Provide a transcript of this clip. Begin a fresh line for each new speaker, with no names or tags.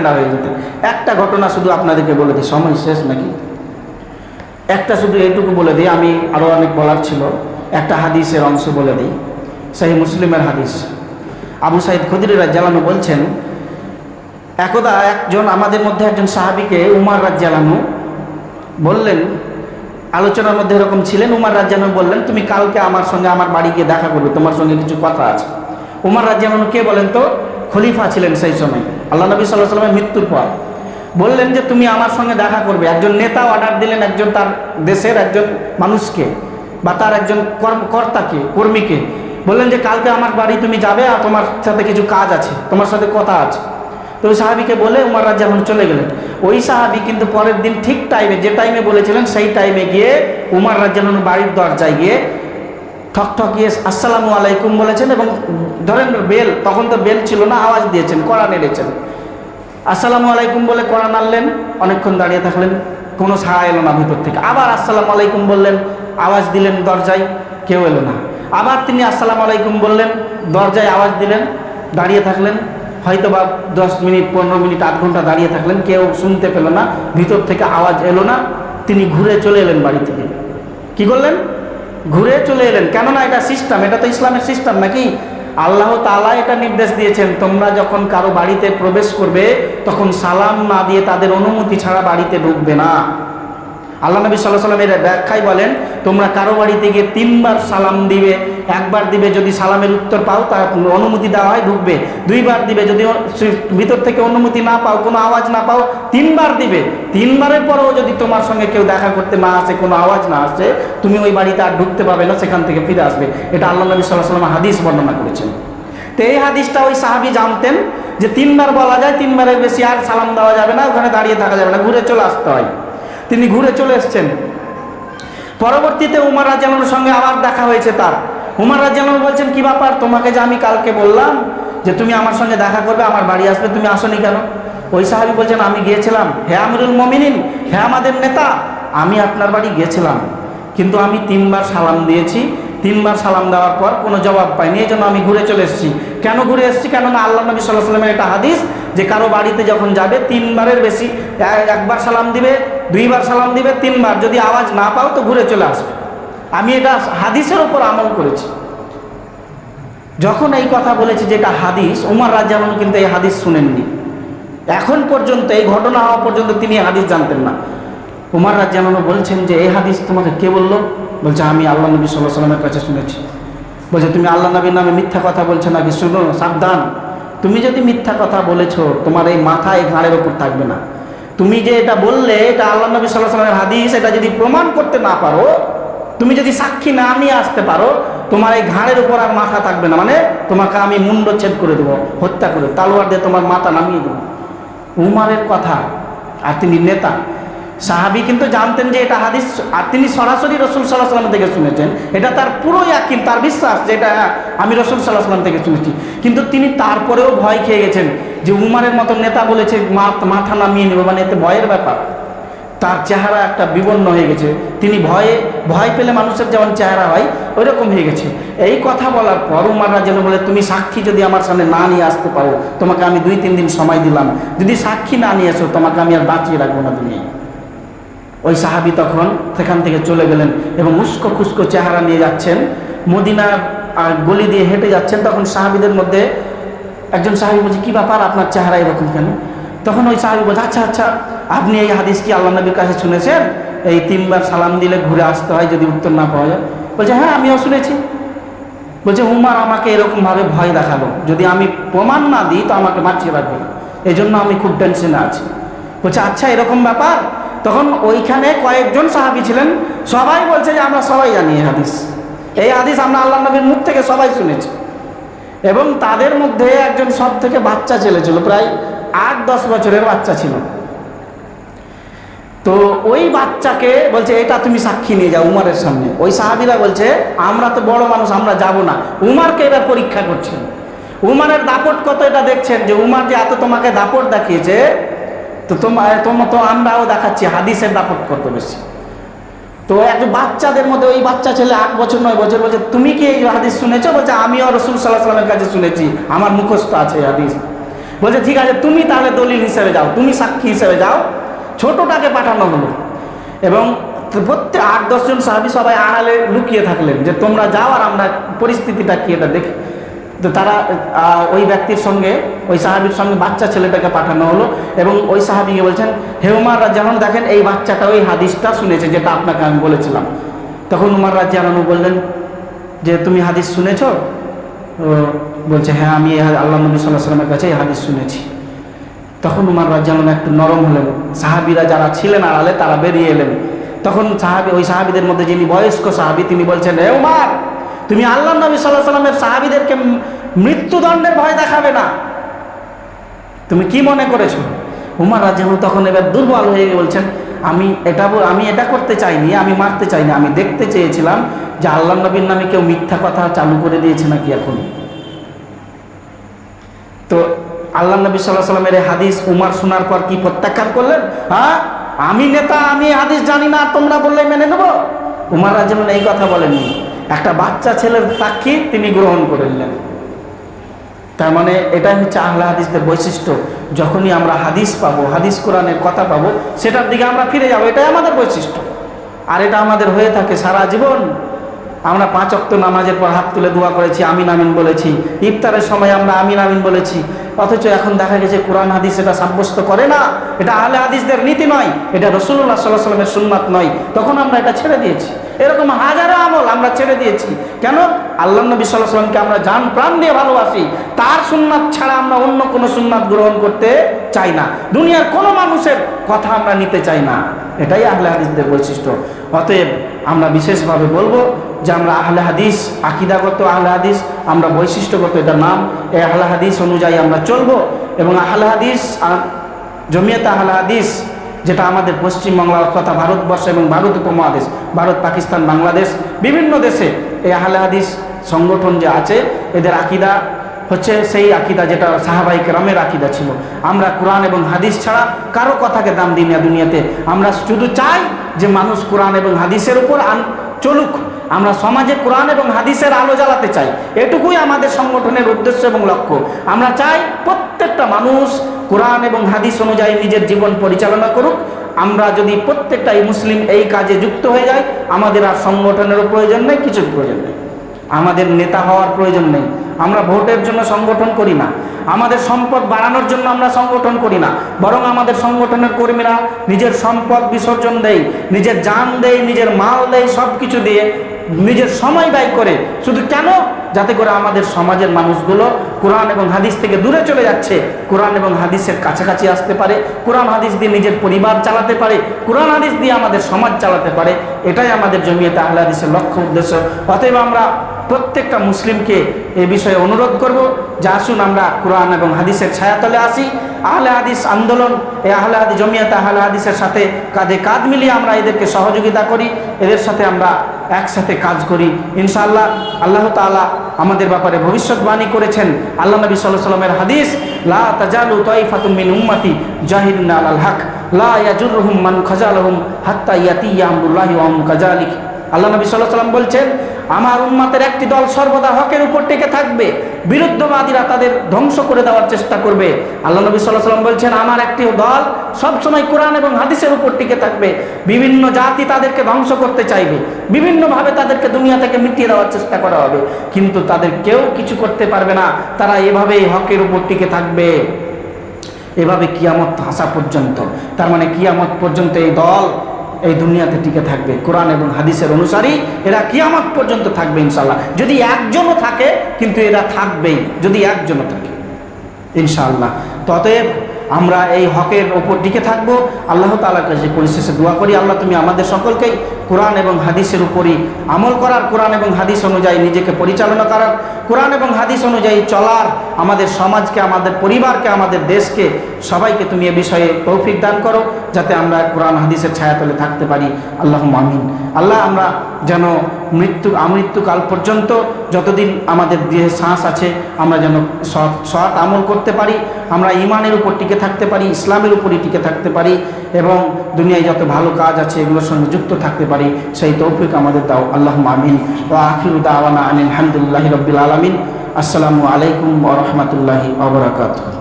ঠান্ডা হয়ে যেতেন একটা ঘটনা শুধু আপনাদেরকে বলে দিই, সময় শেষ নাকি? একটা শুধু এইটুকু বলে দিই, আমি আরও অনেক বলার ছিল। একটা হাদিসের অংশ বলে দিই, সেই মুসলিমের হাদিস। আবু সাইদ খুদিরা জ্বালানো বলছেন, একদা একজন, আমাদের মধ্যে একজন সাহাবিকে উমার রাজ্জালানু বললেন, আলোচনার মধ্যে এরকম ছিলেন, উমার রাজ্জানু বললেন, তুমি কালকে আমার সঙ্গে আমার বাড়ি গিয়ে দেখা করবে, তোমার সঙ্গে কিছু কথা আছে। উমার রাজ্জানু কে বলেন তো? খলিফা ছিলেন সেই সময়। আল্লাহ নবী সাল্লাহ সাল্লামের মৃত্যুর পর। বললেন যে, তুমি আমার সঙ্গে দেখা করবে। একজন নেতা অর্ডার দিলেন একজন তার দেশের একজন মানুষকে বা তার একজন কর্মকর্তাকে কর্মীকে। বললেন যে, কালকে আমার বাড়ি তুমি যাবে আর তোমার সাথে কিছু কাজ আছে, তোমার সাথে কথা আছে। তো ওই সাহাবিকে বলে উমার রাজ যখন চলে গেলেন। ওই সাহাবি কিন্তু পরের দিন ঠিক টাইমে যে টাইমে বলেছিলেন, সেই টাইমে গিয়ে উমার রাজ বাড়ির দরজায় গিয়ে ঠক ঠকিয়ে আসসালামু আলাইকুম বলেছেন এবং ধরেন বেল, তখন তো বেল ছিল না, আওয়াজ দিয়েছেন, কড়া নেড়েছেন। আসসালামু আলাইকুম বলে কড়া নাড়লেন, অনেকক্ষণ দাঁড়িয়ে থাকলেন, কোনো সাহা এলো না ভিতর থেকে। আবার আসসালামু আলাইকুম বললেন, আওয়াজ দিলেন দরজায়, কেউ এলো না। আবার তিনি আসসালামু আলাইকুম বললেন, দরজায় আওয়াজ দিলেন, দাঁড়িয়ে থাকলেন হয়তো বা দশ মিনিট, পনেরো মিনিট, আধ ঘণ্টা দাঁড়িয়ে থাকলেন, কেউ শুনতে পেল না, ভিতর থেকে আওয়াজ এলো না, তিনি ঘুরে চলে এলেন বাড়ি থেকে। কি করলেন? ঘুরে চলে এলেন। কেননা এটা সিস্টেম এটা তো ইসলামের সিস্টেম নাকি? আল্লাহ তালা এটা নির্দেশ দিয়েছেন, তোমরা যখন কারও বাড়িতে প্রবেশ করবে, তখন সালাম না দিয়ে তাদের অনুমতি ছাড়া বাড়িতে ঢুকবে না। আল্লাহ নবী সাল্লাহ সাল্লামের ব্যাখ্যায় বলেন, তোমরা কারও বাড়িতে গিয়ে তিনবার সালাম দিবে, একবার দিবে যদি সালামের উত্তর পাও, তার অনুমতি দেওয়া হয়, ঢুকবে। দুইবার দিবে যদি ভিতর থেকে অনুমতি না পাও, কোনো আওয়াজ না পাও, তিনবার দিবে। তিনবারের পরেও যদি তোমার সঙ্গে কেউ দেখা করতে না আসে, কোনো আওয়াজ না আসে, তুমি ওই বাড়িতে আর ঢুকতে পারবে না, সেখান থেকে ফিরে আসবে। এটা আল্লাহ নবী সাল্লাহ সাল্লাম হাদিস বর্ণনা করেছেন। তো এই হাদিসটা ওই সাহাবি জানতেন যে তিনবার বলা যায়, তিনবারের বেশি আর সালাম দেওয়া যাবে না, ওখানে দাঁড়িয়ে থাকা যাবে না, ঘুরে চলে আসতে হয়। তিনি ঘুরে চলে এসছেন। পরবর্তীতে উমার রাজানোর সঙ্গে আবার দেখা হয়েছে তার। উমার রাজানোর বলছেন, কি ব্যাপার? তোমাকে যে আমি কালকে বললাম যে তুমি আমার সঙ্গে দেখা করবে, আমার বাড়ি আসবে, তুমি আসনি কেন? ওই সাহাবি বলছেন, আমি গিয়েছিলাম। হে আমিরুল মমিনিন, হে আমাদের নেতা, আমি আপনার বাড়ি গিয়েছিলাম। কিন্তু আমি তিনবার সালাম দিয়েছি তিনবার সালাম দেওয়ার পর কোনো জবাব পাইনি এই জন্য আমি ঘুরে চলে এসেছি। কেন ঘুরে এসেছি? কেননা আল্লাহ নবী সাল্লাহ সাল্লামের একটা হাদিস যে কারও বাড়িতে যখন যাবে, তিনবারের বেশি একবার সালাম দিবে, দুইবার সালাম দিবে, তিনবার। যদি আওয়াজ না পাও তো ঘুরে চলে আসবে। আমি এটা হাদিসের উপর আমল করেছি। যখন এই কথা বলেছি যে এটা হাদিস, উমার রাজ্জামন কিন্তু এই হাদিস শুনেননি। এখন পর্যন্ত, এই ঘটনা হওয়া পর্যন্ত তিনি হাদিস জানতেন না। উমার রাজ্জামানো বলছেন যে এই হাদিস তোমাকে কে বলল? বলছে, আমি আল্লাহ নবী সাল্লাহ সাল্লামের কাছে শুনেছি। বলছে, তুমি আল্লাহ নবীর নামে মিথ্যা কথা বলছো নাকি? শুনো, সাবধান। তুমি যদি মিথ্যা কথা বলেছ, তোমার এই মাথা এই ঘাড়ের ওপর থাকবে না। তুমি যে এটা বললে, এটা আল্লাহ নবী সাল্লাহ সাল্লামের হাদিস, এটা যদি প্রমাণ করতে না পারো, তুমি যদি সাক্ষী না নিয়ে আসতে পারো, তোমার এই ঘাড়ের উপর আর মাথা থাকবে না। মানে তোমাকে আমি মুন্ডচ্ছেদ করে দেবো, হত্যা করে তালোয়ার দিয়ে তোমার মাথা নামিয়ে দেবো। উমারের কথা, আর তিনি নেতা সাহাবি কিন্তু জানতেন যে এটা হাদিস, আর তিনি সরাসরি রসুল সাল্লাহ সাল্লাম থেকে শুনেছেন। এটা তার পুরো ইয়াকিন, তার বিশ্বাস যে এটা আমি রসুল সাল্লাহ সাল্লাম থেকে শুনেছি। কিন্তু তিনি তারপরেও ভয় খেয়ে গেছেন যে উমারের মতো নেতা বলেছে মাথা নামিয়ে নেবে। মানে এতে ভয়ের ব্যাপার। তার চেহারা একটা বিবর্ণ হয়ে গেছে। তিনি ভয়ে, ভয় পেলে মানুষের যেমন চেহারা হয়, ওইরকম হয়ে গেছে। এই কথা বলার পর উমাররা যেন বলে, তুমি সাক্ষী যদি আমার সামনে না নিয়ে আসতে পারো, তোমাকে আমি দুই তিন দিন সময় দিলাম। যদি সাক্ষী না নিয়ে এসো, তোমাকে আমি আর বাঁচিয়ে রাখব না তুমি ওই সাহাবি তখন সেখান থেকে চলে গেলেন এবং উস্কো খুস্কো চেহারা নিয়ে যাচ্ছেন। মদিনার আর গলি দিয়ে হেঁটে যাচ্ছেন। তখন সাহাবিদের মধ্যে একজন সাহাবি বলছে, কী ব্যাপার? আপনার চেহারা এরকম কেন? তখন ওই সাহাবি বলছে আচ্ছা আচ্ছা আপনি এই হাদিস কি আল্লাহ নবীর কাছে শুনেছেন? এই তিনবার সালাম দিলে ঘুরে আসতে হয় যদি উত্তর না পাওয়া যায়? বলছে হ্যাঁ আমিও শুনেছি। বলছে উমার আমাকে এরকমভাবে ভয় দেখাল। যদি আমি প্রমাণ না দিই, তো আমাকে বাঁচিয়ে রাখবে এই জন্য আমি খুব টেনশনে আছি। বলছে আচ্ছা এরকম ব্যাপার? তখন ওইখানে কয়েকজন সাহাবি ছিলেন। সবাই বলছে যে, আমরা সবাই জানি এই হাদিস। এই হাদিস আমরা আল্লাহ নবীর মুখ থেকে সবাই শুনেছি। এবং তাদের মধ্যে একজন সব থেকে বাচ্চা ছেলে ছিল, প্রায় আট দশ বছরের বাচ্চা ছিল। তো ওই বাচ্চাকে বলছে, এটা তুমি সাক্ষী নিয়ে যাও উমারের সামনে। ওই সাহাবিরা বলছে, আমরা তো বড় মানুষ, আমরা যাব না। উমারকে এবার পরীক্ষা করছেন। উমারের দাপট কত এটা দেখছেন যে, উমার যে এত তোমাকে দাপট দেখিয়েছে তো তোমার তোমার তো আমরাও দেখাচ্ছি, হাদিসের দাপট কত বেশি। তো এক বাচ্চাদের মধ্যে ওই বাচ্চা ছেলে আট বছর, নয় বছর বলছে, তুমি কি এই হাদিস শুনেছো? বলছে, আমিও রসুল সাল্লাহ সাল্লামের কাছে শুনেছি, আমার মুখস্থ আছে হাদিস। বলছে, ঠিক আছে, তুমি তাহলে দলিল হিসেবে যাও, তুমি সাক্ষী হিসেবে যাও, ছোটটাকে পাঠানো হলো। এবং প্রত্যেক আট দশজন সাহাবি সবাই আড়ালে লুকিয়ে থাকলেন যে, তোমরা যাও আর আমরা পরিস্থিতিটা কি, এটা দেখি। তো তারা ওই ব্যক্তির সঙ্গে, ওই সাহাবির সঙ্গে বাচ্চা ছেলেটাকে পাঠানো হলো এবং ওই সাহাবিকে বলছেন হেউমার উমার যেমন দেখেন এই বাচ্চাটা ওই হাদিসটা শুনেছে যেটা আপনাকে আমি বলেছিলাম। তখন উমার রাজ্জানু বললেন, যে তুমি হাদিস শুনেছ? বলছে হ্যাঁ আমি আল্লাহ নবী সাল্লাহ সাল্লামের কাছে এই হাদিস শুনেছি। তখন উমার রাজ্জালন একটু নরম হলেন। সাহাবিরা যারা ছিলেন আড়ালে, তারা বেরিয়ে এলেন। তখন সাহাবি, ওই সাহাবিদের মধ্যে যিনি বয়স্ক সাহাবি, তিনি বলছেন, হে উমার তুমি আল্লাহ নবী সাল্লাহ সাল্লামের সাহাবিদেরকে মৃত্যুদণ্ডের ভয় দেখাবে না। তুমি কি মনে করেছ? উমার রাজ্জানু তখন এবার দুর্বল হয়ে বলছেন, আমি এটা আমি এটা করতে চাইনি, আমি মারতে চাইনি, আমি দেখতে চেয়েছিলাম যে আল্লাহ নবীর নামে কেউ মিথ্যা কথা চালু করে দিয়েছে নাকি এখন? তো আল্লাহ নবী সাল্লাহ সাল্লামের হাদিস উমার শোনার পর কি প্রত্যাখ্যান করলেন? হ্যাঁ আমি নেতা, আমি হাদিস জানি না, তোমরা বললে মেনে নেব? উমার যেমন এই কথা বলেননি। একটা বাচ্চা ছেলের সাক্ষী তিনি গ্রহণ করে নিলেন তার মানে এটাই হচ্ছে আহলা হাদিসদের বৈশিষ্ট্য। যখনই আমরা হাদিস পাবো, হাদিস কোরআনের কথা পাবো, সেটার দিকে আমরা ফিরে যাব, এটাই আমাদের বৈশিষ্ট্য। আর এটা আমাদের হয়ে থাকে সারা জীবন। আমরা পাঁচ অক্ত নামাজের পর হাত তুলে দোয়া করেছি, আমিন আমিন বলেছি। ইফতারের সময় আমরা আমিন আমিন বলেছি। অথচ এখন দেখা গেছে কোরআন হাদিস এটা সাব্যস্ত করে না। এটা আহলে হাদিসদের নীতি নয়। এটা রসুল্লাহ সাল্লাহ সাল্লামের সুন্নাত নয়। তখন আমরা এটা ছেড়ে দিয়েছি। এরকম হাজারো আমল আমরা ছেড়ে দিয়েছি। কেন? আল্লাহ নবী সাল্লাহ সাল্লামকে আমরা জান প্রাণ দিয়ে ভালোবাসি। তার সুন্নাত ছাড়া আমরা অন্য কোনো সুন্নাত গ্রহণ করতে চাই না। দুনিয়ার কোনো মানুষের কথা আমরা নিতে চাই না। এটাই আহলে হাদিসদের বৈশিষ্ট্য। অতএব আমরা বিশেষভাবে বলব যে আমরা আহলে হাদিস, আকিদাগত আহলে হাদিস, আমরা বৈশিষ্ট্যগত এটার নাম। এই আহলে হাদিস অনুযায়ী আমরা চলবো এবং আহলে হাদিস জমিয়ত আহলে হাদিস যেটা আমাদের পশ্চিমবাংলা তথা ভারতবর্ষ এবং ভারত উপমহাদেশ, ভারত, পাকিস্তান, বাংলাদেশ, বিভিন্ন দেশে এই আহলে হাদিস সংগঠন যে আছে, এদের আকিদা হচ্ছে সেই আকিদা যেটা সাহাবাই রামের আকিদা ছিল। আমরা কোরআন এবং হাদিস ছাড়া কারও কথাকে দাম দিই না দুনিয়াতে। আমরা শুধু চাই যে মানুষ কোরআন এবং হাদিসের উপর চলুক। আমরা সমাজে কোরআন এবং হাদিসের আলো জ্বালাতে চাই। এটুকুই আমাদের সংগঠনের উদ্দেশ্য এবং লক্ষ্য। আমরা চাই প্রত্যেকটা মানুষ কোরআন এবং হাদিস অনুযায়ী নিজের জীবন পরিচালনা করুক। আমরা যদি প্রত্যেকটাই মুসলিম এই কাজে যুক্ত হয়ে যাই, আমাদের আর সংগঠনেরও প্রয়োজন নেই, কিছুর প্রয়োজন নেই। আমাদের নেতা হওয়ার প্রয়োজন নেই। আমরা ভোটের জন্য সংগঠন করি না। আমাদের সম্পদ বাড়ানোর জন্য আমরা সংগঠন করি না। বরং আমাদের সংগঠনের কর্মীরা নিজের সম্পদ বিসর্জন দেয়, নিজের জান দেয়, নিজের মাল দেয় সব কিছু দিয়ে নিজের সময় ব্যয় করে। শুধু কেন? যাতে করে আমাদের সমাজের মানুষগুলো কোরআন এবং হাদিস থেকে দূরে চলে যাচ্ছে। কোরআন এবং হাদিসের কাছাকাছি আসতে পারে। কোরআন হাদিস দিয়ে নিজের পরিবার চালাতে পারে। কোরআন হাদিস দিয়ে আমাদের সমাজ চালাতে পারে। এটাই আমাদের জমিয়তে তাহলে হাদিসের লক্ষ্য উদ্দেশ্য। অতএব আমরা প্রত্যেকটা মুসলিমকে এ বিষয়ে অনুরোধ করব, যে আসুন আমরা কোরআন এবং হাদিসের ছায়াতলে আসি। আহলে হাদিস আন্দোলন, এই আহলে হাদিস জমিয়াতে, আহলে হাদিসের সাথে কাঁধে কাঁধ মিলিয়ে আমরা এদেরকে সহযোগিতা করি, এদের সাথে আমরা একসাথে কাজ করি। ইনশাআল্লাহ, আল্লাহ তাআলা আমাদের ব্যাপারে ভবিষ্যৎবাণী করেছেন। আল্লাহ নবী সাল্লাহ সাল্লামের হাদিস, লা তাজালু তাইফাতুম মিন উম্মতি জাহিদুন আলাল হক, লা ইয়াজুরুহুম মান খাজালহুম হাত্তা ইয়াতিয়া আমরুল্লাহি ওয়া হুম কাজালিক আল্লাহ নবী সাল্লাহ সাল্লাম বলছেন আমার উম্মাতের একটি দল সর্বদা হকের উপর টিকে থাকবে, বিরুদ্ধবাদীরা তাদের ধ্বংস করে দেওয়ার চেষ্টা করবে। আল্লাহ নবী সাল্লাহ সাল্লাম বলছেন, আমার একটি দল সবসময় কোরআন এবং হাদিসের উপর টিকে থাকবে, বিভিন্ন জাতি তাদেরকে ধ্বংস করতে চাইবে, বিভিন্নভাবে তাদেরকে দুনিয়া থেকে মিটিয়ে দেওয়ার চেষ্টা করা হবে, কিন্তু তাদের কেউ কিছু করতে পারবে না। তারা এভাবেই হকের উপর টিকে থাকবে। এভাবে কিয়ামত আসা পর্যন্ত, তার মানে কিয়ামত পর্যন্ত এই দল এই দুনিয়াতে টিকে থাকবে। কোরআন এবং হাদিসের অনুসারী এরা কিয়ামত পর্যন্ত থাকবে ইনশাল্লাহ যদি একজনও থাকে, কিন্তু এরা থাকবেই। যদি একজনও থাকে ইনশাল্লাহ ততএব আমরা এই হকের ওপর টিকে থাকব। আল্লাহ তালার কাছে পরিশেষে দোয়া করি। আল্লাহ তুমি আমাদের সকলকেই কোরআন এবং হাদিসের উপরই আমল করার কোরআন এবং হাদিস অনুযায়ী নিজেকে পরিচালনা করার কোরআন এবং হাদিস অনুযায়ী চলার আমাদের সমাজকে, আমাদের পরিবারকে, আমাদের দেশকে সবাইকে তুমি এ বিষয়ে তৌফিক দান করো যাতে আমরা কোরআন, হাদিসের ছায়াতলে থাকতে পারি। আল্লাহ মামিন আল্লাহ, আমরা যেন মৃত্যু আমৃত্যুকাল পর্যন্ত যতদিন আমাদের দেহে শ্বাস আছে, আমরা যেন সৎ সৎ আমল করতে পারি, আমরা ইমানের উপর টিকে থাকতে পারি, ইসলামের উপরই টিকে থাকতে পারি, এবং দুনিয়ায় যত ভালো কাজ আছে, এগুলোর সঙ্গে যুক্ত থাকতে পারি, সেই তৌফিক আমাদের দাও। আল্লাহ আমিন। ও আখির দাওয়ানা আনিল আলহামদুলিল্লাহ রবিল আলমিন। আসসালামু আলাইকুম ওরহমতুল্লাহি আবরাকাতুহ